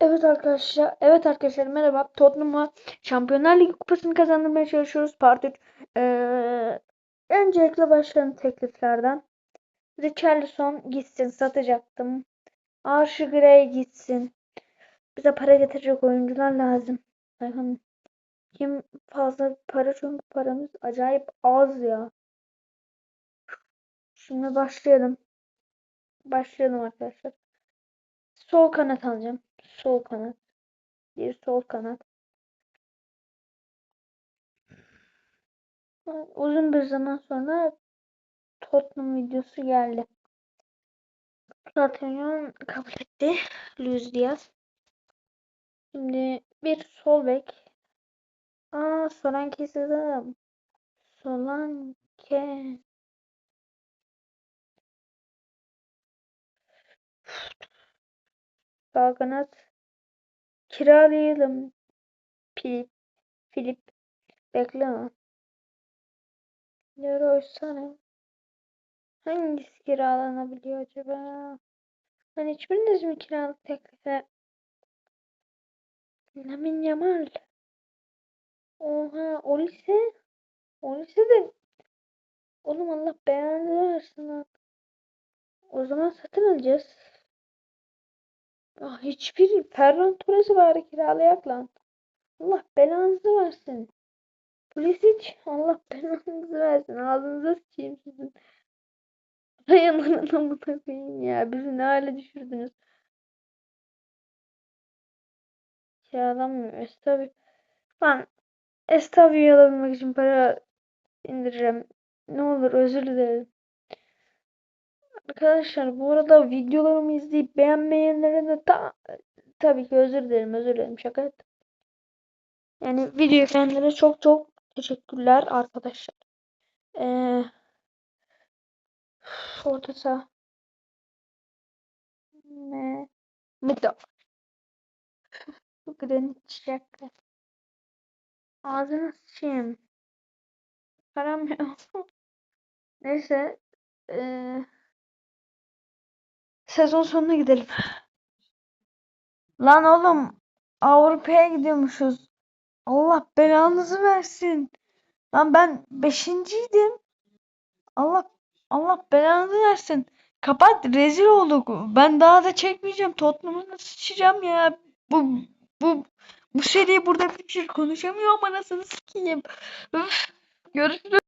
Evet arkadaşlar, evet arkadaşlar merhaba. Tottenham'a Şampiyonlar Ligi kupasını kazandırmaya çalışıyoruz. Part 3. Ee, öncelikle başlayalım tekliflerden. Richarlison gitsin satacaktım. Archie Gray gitsin. Bize para getirecek oyuncular lazım. Bakın kim fazla para çünkü paramız acayip az ya. Şimdi başlayalım. Başlayalım arkadaşlar. Sol kanat alacağım. Sol kanat. Bir sol kanat. Uzun bir zaman sonra Tottenham videosu geldi. Zaten kabul etti. Luis Diaz. Şimdi bir sol bek. Aa Solanke istedim. Solanke. Sağ kanat. Kiralayalım. Filip. Filip. Bekleme. Leroy Sané. Hangisi kiralanabiliyor acaba? Hani hiçbiriniz mi kiralık teklife? Lamine Yamal. Oha o lise. O lise de Oğlum Allah belanı versin. O zaman satın alacağız. Ah, hiçbir Ferran Torres'i bari kiralayak lan. Allah belanızı versin. Pulisic Allah belanızı versin. Ağzınıza sıçayım sizin. Hay amanın amına koyayım ya. Bizi ne hale düşürdünüz. Kiralanmıyor. Estavi. Lan Estavi'yi alabilmek için para indireceğim. Ne olur özür dilerim. Arkadaşlar bu arada videolarımı izleyip beğenmeyenlere de ta tabii ki özür dilerim özür dilerim şaka ettim. Yani video izleyenlere çok çok teşekkürler arkadaşlar. Ee, orta saha. Ne? Mıda. Bu granit şaka. Ağzına sıçayım. Param yok. Neyse. Ee, sezon sonuna gidelim. Lan oğlum Avrupa'ya gidiyormuşuz. Allah belanızı versin. Lan ben beşinciydim. Allah Allah belanızı versin. Kapat rezil olduk. Ben daha da çekmeyeceğim. Tottenham'ı sıçacağım ya. Bu bu bu seriyi burada bitir konuşamıyorum anasını sikeyim. Üf. Görüşürüz.